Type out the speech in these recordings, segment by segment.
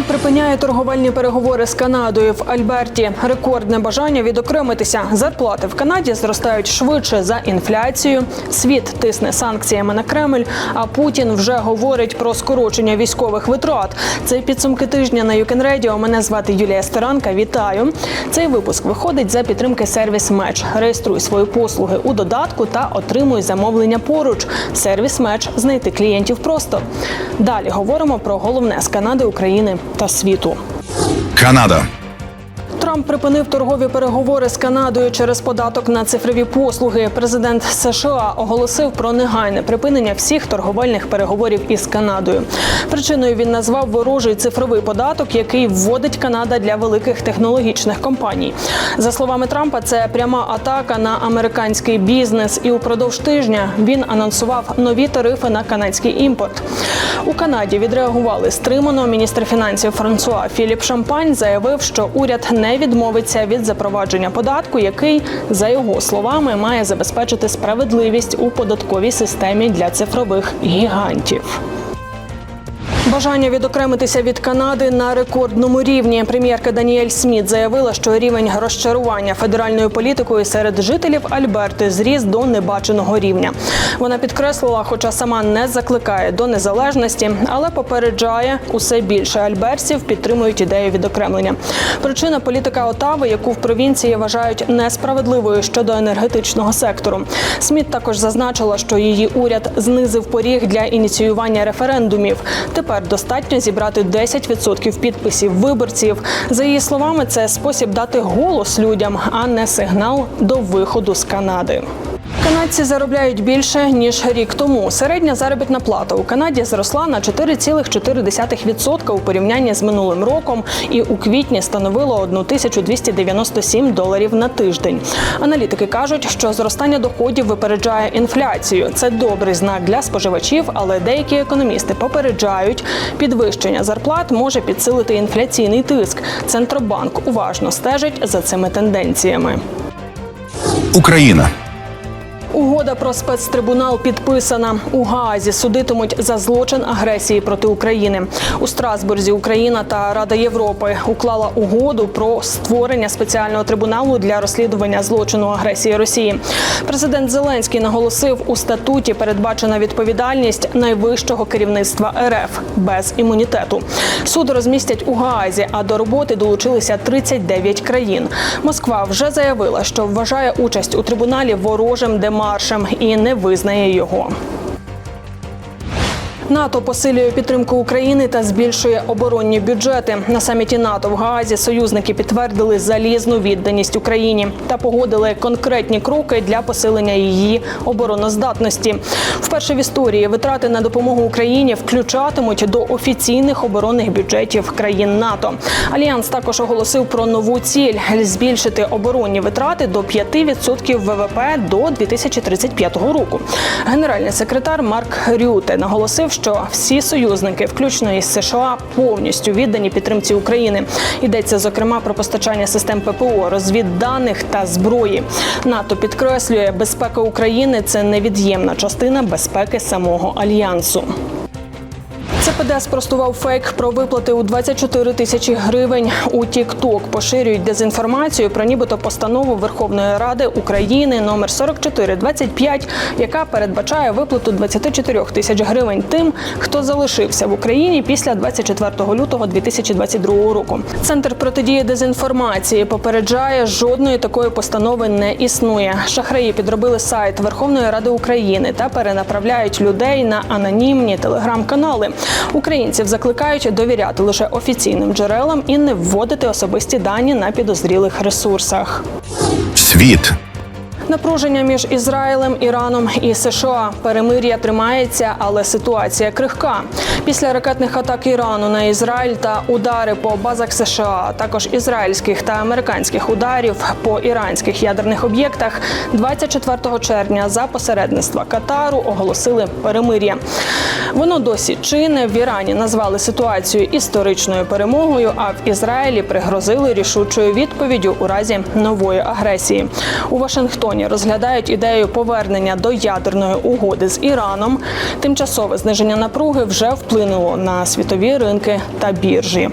Трамп припиняє торговельні переговори з Канадою в Альберті. Рекордне бажання відокремитися. Зарплати в Канаді зростають швидше за інфляцію. Світ тисне санкціями на Кремль. А Путін вже говорить про скорочення військових витрат. Це підсумки тижня на Юкен Radio. Мене звати Юлія Стеранка. Вітаю. Цей випуск виходить за підтримки сервіс Меч. Реєструй свої послуги у додатку та отримуй замовлення поруч. Сервіс Меч знайти клієнтів просто. Далі говоримо про головне з Канади, України та світу. Канада. Трамп припинив торгові переговори з Канадою через податок на цифрові послуги. Президент США оголосив про негайне припинення всіх торговельних переговорів із Канадою. Причиною він назвав ворожий цифровий податок, який вводить Канада для великих технологічних компаній. За словами Трампа, це пряма атака на американський бізнес. І упродовж тижня він анонсував нові тарифи на канадський імпорт. У Канаді відреагували стримано. Міністр фінансів Франсуа Філіп Шампань заявив, що уряд не відмовиться від запровадження податку, який, за його словами, має забезпечити справедливість у податковій системі для цифрових гігантів. Бажання відокремитися від Канади на рекордному рівні. Прем'єрка Даніель Сміт заявила, що рівень розчарування федеральною політикою серед жителів Альберти зріс до небаченого рівня. Вона підкреслила, хоча сама не закликає до незалежності, але попереджає усе більше альберців підтримують ідею відокремлення. Причина політика Отави, яку в провінції вважають несправедливою щодо енергетичного сектору. Сміт також зазначила, що її уряд знизив поріг для ініціювання референдумів. Тепер достатньо зібрати 10% підписів виборців. За її словами, це спосіб дати голос людям, а не сигнал до виходу з Канади. Канадці заробляють більше ніж рік тому. Середня заробітна плата у Канаді зросла на 4,4% у порівнянні з минулим роком і у квітні становило 1297 доларів на тиждень. Аналітики кажуть, що зростання доходів випереджає інфляцію. Це добрий знак для споживачів, але деякі економісти попереджають, підвищення зарплат може підсилити інфляційний тиск. Центробанк уважно стежить за цими тенденціями. Україна. Угода про спецтрибунал підписана у Гаазі. Судитимуть за злочин агресії проти України. У Страсбурзі Україна та Рада Європи уклала угоду про створення спеціального трибуналу для розслідування злочину агресії Росії. Президент Зеленський наголосив, у статуті передбачена відповідальність найвищого керівництва РФ без імунітету. Суд розмістять у Гаазі, а до роботи долучилися 39 країн. Москва вже заявила, що вважає участь у трибуналі ворожим демаршем і не визнає його. НАТО посилює підтримку України та збільшує оборонні бюджети. На саміті НАТО в Гаазі союзники підтвердили залізну відданість Україні та погодили конкретні кроки для посилення її обороноздатності. Вперше в історії витрати на допомогу Україні включатимуть до офіційних оборонних бюджетів країн НАТО. Альянс також оголосив про нову ціль збільшити оборонні витрати до 5% ВВП до 2035 року. Генеральний секретар Марк Рюте наголосив, що всі союзники, включно із США, повністю віддані підтримці України. Йдеться зокрема про постачання систем ППО, розвідданих та зброї. НАТО підкреслює, безпека України це невід'ємна частина безпеки самого альянсу. ЦПД спростував фейк про виплати у 24 тисячі гривень у TikTok. Поширюють дезінформацію про нібито постанову Верховної Ради України номер 4425, яка передбачає виплату 24 тисяч гривень тим, хто залишився в Україні після 24 лютого 2022 року. Центр протидії дезінформації попереджає, жодної такої постанови не існує. Шахраї підробили сайт Верховної Ради України та перенаправляють людей на анонімні телеграм-канали. Українців закликають довіряти лише офіційним джерелам і не вводити особисті дані на підозрілих ресурсах. Світ. Напруження між Ізраїлем, Іраном і США перемир'я тримається, але ситуація крихка. Після ракетних атак Ірану на Ізраїль та удари по базах США, а також ізраїльських та американських ударів по іранських ядерних об'єктах, 24 червня за посередництва Катару оголосили перемир'я. Воно досі чинне в Ірані назвали ситуацію історичною перемогою, а в Ізраїлі пригрозили рішучою відповіддю у разі нової агресії. У Вашингтоні розглядають ідею повернення до ядерної угоди з Іраном. Тимчасове зниження напруги вже вплинуло на світові ринки та біржі.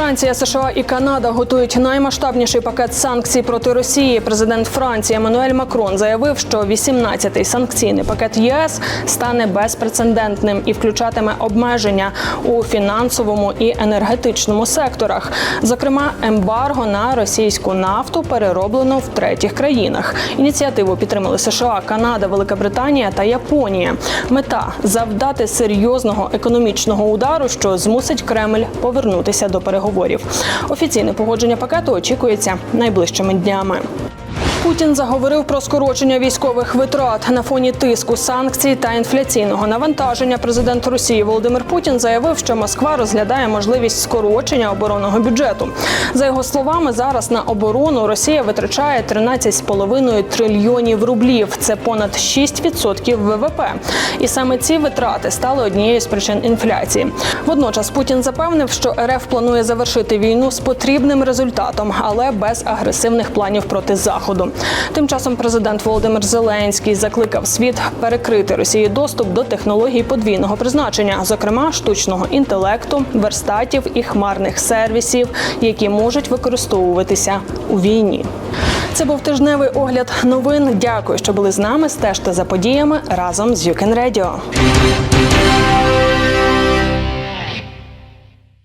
Франція, США і Канада готують наймасштабніший пакет санкцій проти Росії. Президент Франції Еммануель Макрон заявив, що 18-й санкційний пакет ЄС стане безпрецедентним і включатиме обмеження у фінансовому і енергетичному секторах. Зокрема, ембарго на російську нафту перероблено в третіх країнах. Ініціативу підтримали США, Канада, Велика Британія та Японія. Мета завдати серйозного економічного удару, що змусить Кремль повернутися до переговорів. Офіційне погодження пакету очікується найближчими днями. Путін заговорив про скорочення військових витрат на фоні тиску санкцій та інфляційного навантаження. Президент Росії Володимир Путін заявив, що Москва розглядає можливість скорочення оборонного бюджету. За його словами, зараз на оборону Росія витрачає 13,5 трильйонів рублів. Це понад 6% ВВП. І саме ці витрати стали однією з причин інфляції. Водночас Путін запевнив, що РФ планує завершити війну з потрібним результатом, але без агресивних планів проти заходу. Тим часом президент Володимир Зеленський закликав світ перекрити Росії доступ до технологій подвійного призначення, зокрема штучного інтелекту, верстатів і хмарних сервісів, які можуть використовуватися у війні. Це був тижневий огляд новин. Дякую, що були з нами. Стежте за подіями разом з Юкен Radio.